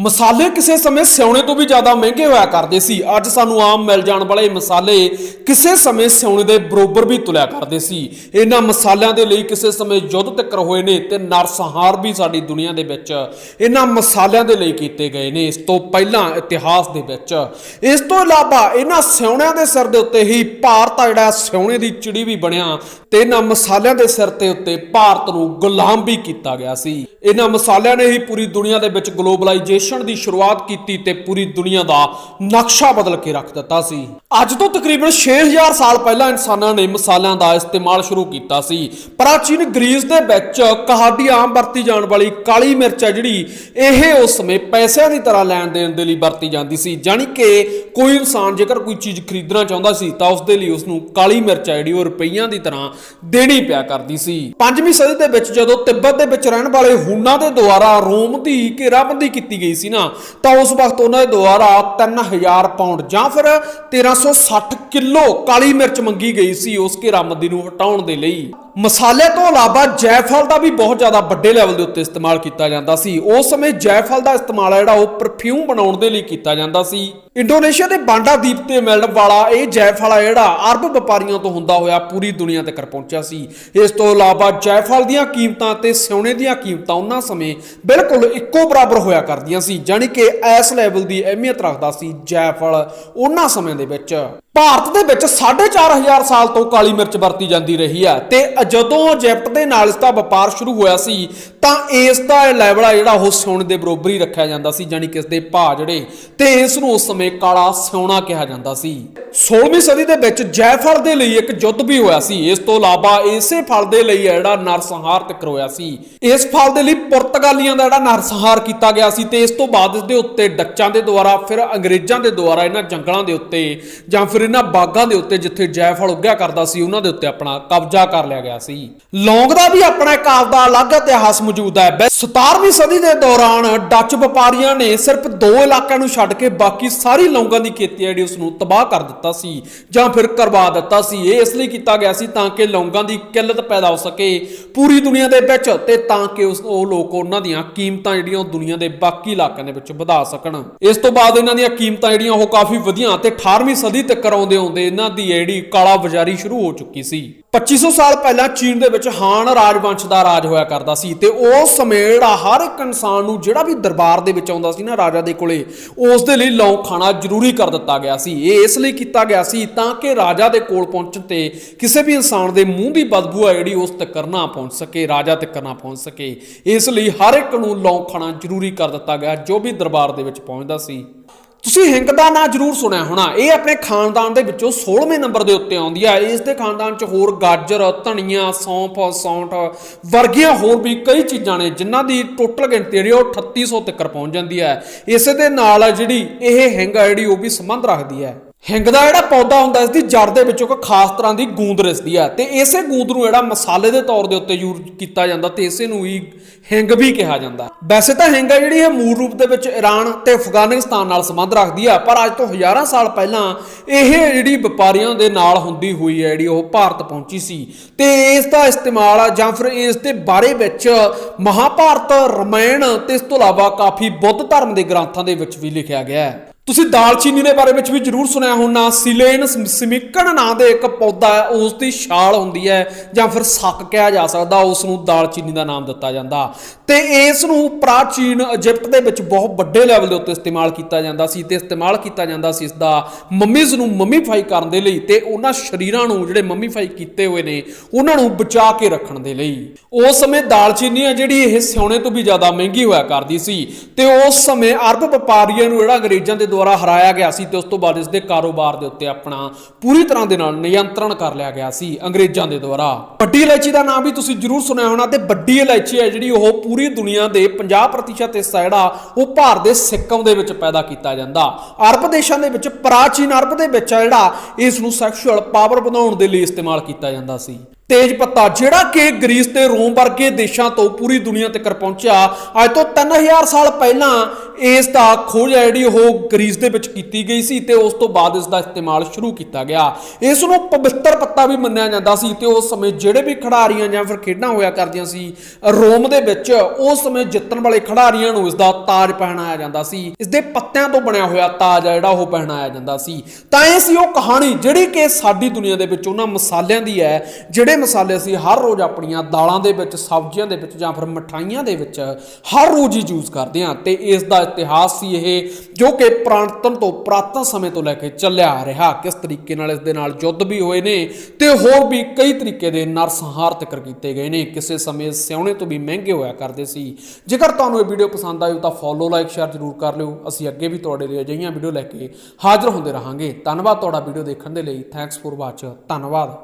ਮਸਾਲੇ ਕਿਸੇ ਸਮੇਂ ਸਿਉਣੇ ਤੋਂ ਵੀ ਜ਼ਿਆਦਾ ਮਹਿੰਗੇ ਹੋਇਆ ਕਰਦੇ ਸੀ। ਅੱਜ ਸਾਨੂੰ ਆਮ ਮਿਲ ਜਾਣ ਵਾਲੇ ਮਸਾਲੇ ਕਿਸੇ ਸਮੇਂ ਸਿਉਣੇ ਦੇ ਬਰੋਬਰ ਵੀ ਤੁਲਿਆ ਕਰਦੇ ਸੀ। ਇਹਨਾਂ ਮਸਾਲਿਆਂ ਦੇ ਲਈ ਕਿਸੇ ਸਮੇਂ ਯੁੱਧ ਤੱਕਰ ਹੋਏ ਨੇ ਤੇ ਨਰਸਹਾਰ ਵੀ ਸਾਡੀ ਦੁਨੀਆ ਦੇ ਵਿੱਚ ਇਹਨਾਂ ਮਸਾਲਿਆਂ ਦੇ ਲਈ ਕੀਤੇ ਗਏ ਨੇ। ਇਸ ਤੋਂ ਪਹਿਲਾਂ ਇਤਿਹਾਸ ਦੇ ਵਿੱਚ। ਇਸ ਤੋਂ ਇਲਾਵਾ ਇਹਨਾਂ ਸਿਉਣਿਆਂ ਦੇ ਸਿਰ ਦੇ ਉੱਤੇ ਹੀ ਭਾਰਤ ਆ ਜਿਹੜਾ ਸਿਉਣੇ ਦੀ ਚਿੜੀ ਵੀ ਬਣਿਆ ਤੇ ਇਹਨਾਂ ਮਸਾਲਿਆਂ ਦੇ ਸਿਰ ਤੇ ਉੱਤੇ ਭਾਰਤ ਨੂੰ ਗੁਲਾਮ ਵੀ ਕੀਤਾ ਗਿਆ ਸੀ। ਇਹਨਾਂ ਮਸਾਲਿਆਂ ਨੇ ਹੀ ਪੂਰੀ ਦੁਨੀਆ ਦੇ ਵਿੱਚ ਗਲੋਬਲਾਈਜੇਸ਼ਨ ਦੀ ਸ਼ੁਰੂਆਤ ਕੀਤੀ ਤੇ ਪੂਰੀ ਦੁਨੀਆ ਦਾ ਨਕਸ਼ਾ ਬਦਲ ਕੇ ਰੱਖ ਦਿੱਤਾ ਸੀ। ਅੱਜ ਤੋਂ ਤਕਰੀਬਨ 6000 ਸਾਲ ਪਹਿਲਾਂ ਇਨਸਾਨਾਂ ਨੇ ਮਸਾਲਿਆਂ ਦਾ ਇਸਤੇਮਾਲ ਸ਼ੁਰੂ ਕੀਤਾ ਸੀ। ਪ੍ਰਾਚੀਨ ਗ੍ਰੀਸ ਦੇ ਵਿੱਚ ਕਹਾਡੀ ਆਮ ਵਰਤੀ ਜਾਣ ਵਾਲੀ ਕਾਲੀ ਮਿਰਚ ਹੈ ਜਿਹੜੀ ਇਹ ਉਸ ਸਮੇਂ ਪੈਸਿਆਂ ਦੀ ਤਰ੍ਹਾਂ ਲੈਣ ਦੇਣ ਦੇ ਲਈ ਵਰਤੀ ਜਾਂਦੀ ਸੀ। ਜਾਣੀ ਕਿ ਕੋਈ ਇਨਸਾਨ ਜੇਕਰ ਕੋਈ ਚੀਜ਼ ਖਰੀਦਣਾ ਚਾਹੁੰਦਾ ਸੀ ਤਾਂ ਉਸ ਦੇ ਲਈ ਉਸ ਨੂੰ ਕਾਲੀ ਮਿਰਚ ਹੈ ਜਿਹੜੀ ਉਹ ਰੁਪਈਆਂ ਦੀ ਤਰ੍ਹਾਂ ਦੇਣੀ ਪਿਆ ਕਰਦੀ ਸੀ। 5ਵੀਂ ਸਦੀ ਦੇ ਵਿੱਚ ਜਦੋਂ ਤਿੱਬਤ ਦੇ ਵਿੱਚ ਰਹਿਣ ਵਾਲੇ ਹੁਨਾਂ ਦੇ ਦੁਆਰਾ ਰੋਮ ਦੀ ਘੇਰਾਬੰਦੀ ਕੀਤੀ ਗਈ ਸੀ ਨਾ, ਤਾਂ ਉਸ ਵਕਤ ਉਹਨਾਂ ਦੇ ਦੁਆਰਾ 3000 ਪਾਉਂਡ ਜਾਂ ਫਿਰ 1360 ਕਿਲੋ ਕਾਲੀ ਮਿਰਚ ਮੰਗੀ ਗਈ ਸੀ ਉਸ ਘੇਰਾਬੰਦੀ ਨੂੰ ਹਟਾਉਣ ਦੇ ਲਈ। ਮਸਾਲੇ ਤੋਂ ਇਲਾਵਾ ਜੈਫਲ ਦਾ ਵੀ ਬਹੁਤ ਜ਼ਿਆਦਾ ਵੱਡੇ ਲੈਵਲ ਦੇ ਉੱਤੇ ਇਸਤੇਮਾਲ ਕੀਤਾ ਜਾਂਦਾ ਸੀ। ਉਸ ਸਮੇਂ ਜੈਫਲ ਦਾ ਇਸਤੇਮਾਲ ਜਿਹੜਾ, ਉਹ ਪਰਫਿਊਮ ਬਣਾਉਣ ਦੇ ਲਈ ਕੀਤਾ ਜਾਂਦਾ ਸੀ। ਇੰਡੋਨੇਸ਼ੀਆ ਦੇ ਬਾਂਡਾ ਦੀਪ ਤੇ ਮਿਲਣ ਵਾਲਾ ਇਹ ਜੈਫਲ ਆ ਜਿਹੜਾ, ਅਰਬ ਵਪਾਰੀਆਂ ਤੋਂ ਹੁੰਦਾ ਹੋਇਆ ਪੂਰੀ ਦੁਨੀਆ ਤੱਕ ਪਹੁੰਚਿਆ ਸੀ। ਇਸ ਤੋਂ ਇਲਾਵਾ ਜੈਫਲ ਦੀਆਂ ਕੀਮਤਾਂ ਤੇ ਸਿਉਣੇ ਦੀਆਂ ਕੀਮਤਾਂ ਉਹਨਾਂ ਸਮੇਂ ਬਿਲਕੁਲ ਇੱਕੋ ਬਰਾਬਰ ਹੋਇਆ ਕਰਦੀਆਂ ਸੀ, ਜਾਣੀ ਕਿ ਇਸ ਲੈਵਲ ਦੀ ਅਹਿਮੀਅਤ ਰੱਖਦਾ ਸੀ ਜੈਫਲ ਉਹਨਾਂ ਸਮੇਂ ਦੇ ਵਿੱਚ। ਭਾਰਤ ਦੇ ਵਿੱਚ 4500 ਸਾਲ ਤੋਂ ਕਾਲੀ ਮਿਰਚ ਵਰਤੀ ਜਾਂਦੀ ਰਹੀ ਆ ਤੇ ਜਦੋਂ ਇਜਿਪਟ ਦੇ ਨਾਲ ਇਸ ਦਾ ਵਪਾਰ ਸ਼ੁਰੂ ਹੋਇਆ ਸੀ, ਤਾਂ ਇਸ ਦਾ ਲੈਵਲ ਆ ਜਿਹੜਾ ਉਹ ਸੋਨੇ ਦੇ ਬਰੋਬਰ ਹੀ ਰੱਖਿਆ ਜਾਂਦਾ ਸੀ ਜਾਨੀ ਕਿ ਇਸ ਦੇ ਭਾਅ ਜਿਹੜੇ ਤੇ ਇਸ ਨੂੰ ਉਸ ਸਮੇਂ ਕਾਲਾ ਸੋਨਾ ਕਿਹਾ ਜਾਂਦਾ ਸੀ। 16ਵੀਂ ਸਦੀ ਦੇ ਵਿੱਚ ਜੈਫਲ ਦੇ ਲਈ ਇੱਕ ਯੁੱਧ ਵੀ ਹੋਇਆ ਸੀ, ਇਸ ਤੋਂ ਇਲਾਵਾ ਇਸੇ ਫਲ ਦੇ ਲਈ ਜਿਹੜਾ ਨਰਸੰਹਾਰ ਤੱਕ ਹੋਇਆ ਸੀ। ਇਸ ਫਲ ਦੇ ਲਈ ਪੁਰਤਗਾਲੀਆਂ ਦਾ ਜਿਹੜਾ ਨਰਸੰਹਾਰ ਕੀਤਾ ਗਿਆ ਸੀ ਤੇ ਇਸ ਤੋਂ ਬਾਅਦ ਇਸ ਦੇ ਉੱਤੇ ਡੱਚਾਂ ਦੇ ਦੁਆਰਾ, ਫਿਰ ਅੰਗਰੇਜ਼ਾਂ ਦੇ ਦੁਆਰਾ, ਇਹਨਾਂ ਜੰਗਲਾਂ ਦੇ ਉੱਤੇ ਜਾਂ ਫਿਰ ਇਹਨਾਂ ਬਾਗਾਂ ਦੇ ਉੱਤੇ ਜਿੱਥੇ ਜੈਫਲ ਉੱਗਿਆ ਕਰਦਾ ਸੀ, ਉਹਨਾਂ ਦੇ ਉੱਤੇ ਆਪਣਾ ਕਬਜ਼ਾ ਕਰ ਲਿਆ ਗਿਆ ਸੀ। ਲੌਂਗ ਦਾ ਵੀ ਆਪਣਾ ਇੱਕ ਆਪਦਾ ਅਲੱਗ ਇਤਿਹਾਸ ਮੌਜੂਦ ਹੈ। 17ਵੀਂ ਸਦੀ ਦੇ ਦੌਰਾਨ ਡੱਚ ਵਪਾਰੀਆਂ ਨੇ ਸਿਰਫ ਦੋ ਇਲਾਕਿਆਂ ਨੂੰ ਛੱਡ ਕੇ ਬਾਕੀ ਸਾਰੀ ਲੌਂਗਾਂ ਦੀ ਖੇਤੀ ਜਿਹੜੀ ਉਸ ਨੂੰ ਤਬਾਹ ਕਰ ਦਿੱਤਾ ਸੀ ਜਾਂ ਫਿਰ ਕਰਵਾ ਦਿੱਤਾ ਸੀ। ਇਹ ਇਸ ਲਈ ਕੀਤਾ ਗਿਆ ਸੀ ਤਾਂ ਕਿ ਲੌਂਗਾਂ ਦੀ ਕਿੱਲਤ ਪੈਦਾ ਹੋ ਸਕੇ ਪੂਰੀ ਦੁਨੀਆ ਦੇ ਵਿੱਚ ਤੇ ਤਾਂ ਕਿ ਉਸ ਉਹ ਲੋਕ ਉਹਨਾਂ ਦੀਆਂ ਕੀਮਤਾਂ ਜਿਹੜੀਆਂ ਉਹ ਦੁਨੀਆ ਦੇ ਬਾਕੀ ਇਲਾਕਿਆਂ ਦੇ ਵਿੱਚ ਵਧਾ ਸਕਣ। ਇਸ ਤੋਂ ਬਾਅਦ ਇਹਨਾਂ ਦੀਆਂ ਕੀਮਤਾਂ ਜਿਹੜੀਆਂ ਉਹ ਕਾਫੀ ਵਧੀਆਂ ਤੇ 18ਵੀਂ ਸਦੀ ਤੱਕ ਆਉਂਦੇ ਆਉਂਦੇ ਇਹਨਾਂ ਦੀ ਜਿਹੜੀ ਕਾਲਾ ਬਾਜ਼ਾਰੀ ਸ਼ੁਰੂ ਹੋ ਚੁੱਕੀ ਸੀ। 2500 ਸਾਲ ਪਹਿਲਾਂ ਚੀਨ ਦੇ ਵਿੱਚ ਹਾਨ ਰਾਜਵੰਸ਼ ਦਾ ਰਾਜ ਹੋਇਆ ਕਰਦਾ ਸੀ ਤੇ ਉਸ ਸਮੇਂ ਜਿਹੜਾ ਹਰ ਇੱਕ ਇਨਸਾਨ ਨੂੰ ਜਿਹੜਾ ਵੀ ਦਰਬਾਰ ਦੇ ਵਿੱਚ ਆਉਂਦਾ ਸੀ ਨਾ ਰਾਜਾ ਦੇ ਕੋਲੇ, ਉਸ ਦੇ ਲਈ ਲੌਂਗ ਖਾਣਾ ਜ਼ਰੂਰੀ ਕਰ ਦਿੱਤਾ ਗਿਆ ਸੀ। ਇਹ ਇਸ ਲਈ ਕੀਤਾ ਗਿਆ ਸੀ ਤਾਂ ਕਿ ਰਾਜਾ ਦੇ ਕੋਲ ਪਹੁੰਚਣ ਤੇ ਕਿਸੇ ਵੀ ਇਨਸਾਨ ਦੇ ਮੂੰਹ ਦੀ ਬਦਬੂ ਆ ਜਿਹੜੀ ਉਸ ਤੱਕ ਨਾ ਪਹੁੰਚ ਸਕੇ, ਰਾਜਾ ਤੱਕ ਨਾ ਪਹੁੰਚ ਸਕੇ। ਇਸ ਲਈ ਹਰ ਇੱਕ ਨੂੰ ਲੌਂਗ ਖਾਣਾ ਜ਼ਰੂਰੀ ਕਰ ਦਿੱਤਾ ਗਿਆ ਜੋ ਵੀ ਦਰਬਾਰ ਦੇ ਵਿੱਚ ਪਹੁੰਚਦਾ ਸੀ। ਤੁਸੀਂ ਹਿੰਗ ਦਾ ਨਾਂ ਜ਼ਰੂਰ ਸੁਣਿਆ ਹੋਣਾ। ਇਹ ਆਪਣੇ ਖਾਨਦਾਨ ਦੇ ਵਿੱਚੋਂ 16ਵੇਂ ਨੰਬਰ ਦੇ ਉੱਤੇ ਆਉਂਦੀ ਹੈ। ਇਸ ਦੇ ਖਾਨਦਾਨ 'ਚ ਹੋਰ ਗਾਜਰ, ਧਨੀਆ, ਸੌਂਫ, ਸੌਂਠ ਵਰਗੀਆਂ ਹੋਰ ਵੀ ਕਈ ਚੀਜ਼ਾਂ ਨੇ, ਜਿਨ੍ਹਾਂ ਦੀ ਟੋਟਲ ਗਿਣਤੀ ਜਿਹੜੀ ਉਹ 3800 ਤੱਕ ਪਹੁੰਚ ਜਾਂਦੀ ਹੈ। ਇਸੇ ਦੇ ਨਾਲ ਜਿਹੜੀ ਇਹ ਹਿੰਗ ਆ ਜਿਹੜੀ ਉਹ ਵੀ ਸੰਬੰਧ ਰੱਖਦੀ ਹੈ। ਹਿੰਗ ਦਾ ਜਿਹੜਾ ਪੌਦਾ ਹੁੰਦਾ, ਇਸ ਦੀ ਜੜ ਦੇ ਵਿੱਚੋਂ ਇੱਕ ਖਾਸ ਤਰ੍ਹਾਂ ਦੀ ਗੂੰਦ ਰਿਸਦੀ ਹੈ ਤੇ ਇਸੇ ਗੂੰਦ ਨੂੰ ਜਿਹੜਾ ਮਸਾਲੇ ਦੇ ਤੌਰ ਦੇ ਉੱਤੇ ਯੂਜ਼ ਕੀਤਾ ਜਾਂਦਾ ਤੇ ਇਸੇ ਨੂੰ ਹੀ ਹਿੰਗ ਵੀ ਕਿਹਾ ਜਾਂਦਾ। ਵੈਸੇ ਤਾਂ ਹਿੰਗ ਹੈ ਜਿਹੜੀ, ਇਹ ਮੂਲ ਰੂਪ ਦੇ ਵਿੱਚ ਈਰਾਨ ਤੇ ਅਫਗਾਨਿਸਤਾਨ ਨਾਲ ਸੰਬੰਧ ਰੱਖਦੀ ਆ, ਪਰ ਅੱਜ ਤੋਂ ਹਜ਼ਾਰਾਂ ਸਾਲ ਪਹਿਲਾਂ ਇਹ ਜਿਹੜੀ ਵਪਾਰੀਆਂ ਦੇ ਨਾਲ ਹੁੰਦੀ ਹੋਈ ਹੈ ਜਿਹੜੀ, ਉਹ ਭਾਰਤ ਪਹੁੰਚੀ ਸੀ। ਤੇ ਇਸ ਦਾ ਇਸਤੇਮਾਲ ਜਾਂ ਫਿਰ ਇਸ ਦੇ ਬਾਰੇ ਵਿੱਚ ਮਹਾਭਾਰਤ ਰਮਾਇਣ, ਤੇ ਇਸ ਤੋਂ ਇਲਾਵਾ ਕਾਫੀ ਬੁੱਧ ਧਰਮ ਦੇ ਗ੍ਰੰਥਾਂ ਦੇ ਵਿੱਚ ਵੀ ਲਿਖਿਆ ਗਿਆ ਹੈ। ਤੁਸੀਂ ਦਾਲਚੀਨੀ ਦੇ ਬਾਰੇ ਵਿੱਚ ਵੀ ਜ਼ਰੂਰ ਸੁਣਿਆ ਹੋਣਾ। ਸਿਲੇਨ ਸਿਮਿਕਣ ਨਾਂ ਦੇ ਇੱਕ ਪੌਦਾ ਹੈ, ਉਸ ਦੀ ਛਾਲ ਹੁੰਦੀ ਹੈ ਜਾਂ ਫਿਰ ਸੱਕ ਕਿਹਾ ਜਾ ਸਕਦਾ ਉਸ ਨੂੰ ਦਾਲਚੀਨੀ ਦਾ ਨਾਮ ਦਿੱਤਾ ਜਾਂਦਾ। ਤੇ ਇਸ ਨੂੰ ਪ੍ਰਾਚੀਨ ਇਜਿਪਟ ਦੇ ਵਿੱਚ ਬਹੁਤ ਵੱਡੇ ਲੈਵਲ ਦੇ ਉੱਤੇ ਇਸਤੇਮਾਲ ਕੀਤਾ ਜਾਂਦਾ ਸੀ ਤੇ ਇਸਤੇਮਾਲ ਕੀਤਾ ਜਾਂਦਾ ਸੀ ਇਸ ਦਾ ਮੰਮੀਜ਼ ਨੂੰ ਮੰਮੀਫਾਈ ਕਰਨ ਦੇ ਲਈ ਤੇ ਉਹਨਾਂ ਸ਼ਰੀਰਾਂ ਨੂੰ ਜਿਹੜੇ ਮਮੀਫਾਈ ਕੀਤੇ ਹੋਏ ਨੇ, ਉਹਨਾਂ ਨੂੰ ਬਚਾ ਕੇ ਰੱਖਣ ਦੇ ਲਈ। ਉਸ ਸਮੇਂ ਦਾਲਚੀਨੀ ਆ ਜਿਹੜੀ ਇਹ ਸੋਨੇ ਤੋਂ ਵੀ ਜ਼ਿਆਦਾ ਮਹਿੰਗੀ ਹੋਇਆ ਕਰਦੀ ਸੀ ਤੇ ਉਸ ਸਮੇਂ ਅਰਬ ਵਪਾਰੀਆਂ ਨੂੰ ਜਿਹੜਾ ਅੰਗਰੇਜ਼ਾਂ ਦੇ ਦੁਆਰਾ ਹਰਾਇਆ ਗਿਆ ਸੀ ਤੇ ਉਸ ਤੋਂ ਬਾਅਦ ਇਸ ਦੇ ਕਾਰੋਬਾਰ ਦੇ ਉੱਤੇ ਆਪਣਾ ਪੂਰੀ ਤਰ੍ਹਾਂ ਦੇ ਨਾਲ ਨਿਯੰਤਰਣ ਕਰ ਲਿਆ ਗਿਆ ਸੀ ਅੰਗਰੇਜ਼ਾਂ ਦੇ ਦੁਆਰਾ। ਵੱਡੀ ਇਲਾਇਚੀ ਦਾ ਨਾਮ ਵੀ ਤੁਸੀਂ ਜ਼ਰੂਰ ਸੁਣਿਆ ਹੋਣਾ ਤੇ ਵੱਡੀ ਇਲਾਇਚੀ ਹੈ ਜਿਹੜੀ ਉਹ ਪੂਰੀ ਦੁਨੀਆ ਦੇ 50% ਹਿੱਸਾ ਜਿਹੜਾ ਉਹ ਭਾਰਤ ਦੇ ਸਿੱਕਮ ਦੇ ਵਿੱਚ ਪੈਦਾ ਕੀਤਾ ਜਾਂਦਾ। ਅਰਬ ਦੇਸ਼ਾਂ ਦੇ ਵਿੱਚ ਪ੍ਰਾਚੀਨ ਅਰਬ ਦੇ ਵਿੱਚ ਜਿਹੜਾ ਇਸ ਨੂੰ ਸੈਕਸ਼ੂਅਲ ਪਾਵਰ ਵਧਾਉਣ ਦੇ ਲਈ ਇਸਤੇਮਾਲ ਕੀਤਾ ਜਾਂਦਾ ਸੀ। ਤੇਜ ਪੱਤਾ ਜਿਹੜਾ ਕਿ ਗ੍ਰੀਸ ਤੇ ਰੋਮ ਵਰਗੇ ਦੇਸ਼ਾਂ ਤੋਂ ਪੂਰੀ ਦੁਨੀਆ ਤੱਕ ਪਹੁੰਚਿਆ, ਅੱਜ ਤੋਂ 3000 ਸਾਲ ਪਹਿਲਾਂ ਇਸ ਦਾ ਖੋਜ ਹੈ ਜਿਹੜੀ ਉਹ ਗ੍ਰੀਸ ਦੇ ਵਿੱਚ ਕੀਤੀ ਗਈ ਸੀ ਤੇ ਉਸ ਤੋਂ ਬਾਅਦ ਇਸ ਦਾ ਇਸਤੇਮਾਲ ਸ਼ੁਰੂ ਕੀਤਾ ਗਿਆ। ਇਸ ਨੂੰ ਪਵਿੱਤਰ ਪੱਤਾ ਵੀ ਮੰਨਿਆ ਜਾਂਦਾ ਸੀ ਤੇ ਉਸ ਸਮੇਂ ਜਿਹੜੇ ਵੀ ਖਿਡਾਰੀਆਂ ਜਾਂ ਫਿਰ ਖੇਡਾਂ ਹੋਇਆ ਕਰਦੀਆਂ ਸੀ, ਰੋਮ ਦੇ ਵਿੱਚ ਉਸ ਸਮੇਂ ਜਿੱਤਣ ਵਾਲੇ ਖਿਡਾਰੀਆਂ ਨੂੰ ਇਸ ਦਾ ਤਾਜ ਪਹਿਨਾਇਆ ਜਾਂਦਾ ਸੀ। ਇਸ ਦੇ ਪੱਤਿਆਂ ਤੋਂ ਬਣਿਆ ਹੋਇਆ ਤਾਜ ਹੈ ਜਿਹੜਾ ਉਹ ਪਹਿਨਾਇਆ ਜਾਂਦਾ ਸੀ। ਤਾਂ ਇਹ ਸੀ ਉਹ ਕਹਾਣੀ ਜਿਹੜੀ ਕਿ ਸਾਡੀ ਦੁਨੀਆ ਦੇ ਵਿੱਚ ਉਹਨਾਂ ਮਸਾਲਿਆਂ ਦੀ ਹੈ, ਜਿਹੜੇ ਮਸਾਲੇ ਅਸੀਂ ਹਰ ਰੋਜ਼ ਆਪਣੀਆਂ ਦਾਲਾਂ ਦੇ ਵਿੱਚ, ਸਬਜ਼ੀਆਂ ਦੇ ਵਿੱਚ ਜਾਂ ਫਿਰ ਮਠਾਈਆਂ ਦੇ ਵਿੱਚ ਹਰ ਰੋਜ਼ ਹੀ ਯੂਜ਼ ਕਰਦੇ ਹਾਂ ਤੇ ਇਸ ਦਾ ਇਤਿਹਾਸ ਸੀ ਇਹ, ਜੋ ਕਿ ਪ੍ਰਾਂਤਨ ਤੋਂ ਪ੍ਰਾਤਨ ਸਮੇਂ ਤੋਂ ਲੈ ਕੇ ਚੱਲਿਆ ਆ ਰਿਹਾ। ਕਿਸ ਤਰੀਕੇ ਨਾਲ ਇਸ ਦੇ ਨਾਲ ਯੁੱਧ ਵੀ ਹੋਏ ਨੇ ਤੇ ਹੋਰ ਵੀ ਕਈ ਤਰੀਕੇ ਦੇ ਨਰਸੰਹਾਰ ਤੱਕਰ ਕੀਤੇ ਗਏ ਨੇ। ਕਿਸੇ ਸਮੇਂ ਸਿਉਣੇ ਤੋਂ ਵੀ ਮਹਿੰਗੇ ਹੋਇਆ ਕਰਦੇ ਸੀ। ਜੇਕਰ ਤੁਹਾਨੂੰ ਇਹ ਵੀਡੀਓ ਪਸੰਦ ਆਈ ਤਾਂ ਫੋਲੋ ਲਾਈਕ ਸ਼ੇਅਰ ਜ਼ਰੂਰ ਕਰ ਲਿਓ। ਅਸੀਂ ਅੱਗੇ ਵੀ ਤੁਹਾਡੇ ਲਈ ਅਜਿਹੀਆਂ ਵੀਡੀਓ ਲੈ ਕੇ ਹਾਜ਼ਰ ਹੁੰਦੇ ਰਹਾਂਗੇ। ਧੰਨਵਾਦ ਤੁਹਾਡਾ ਵੀਡੀਓ ਦੇਖਣ ਦੇ ਲਈ। ਥੈਂਕਸ ਫॉर ਵਾਚ ਧੰਨਵਾਦ।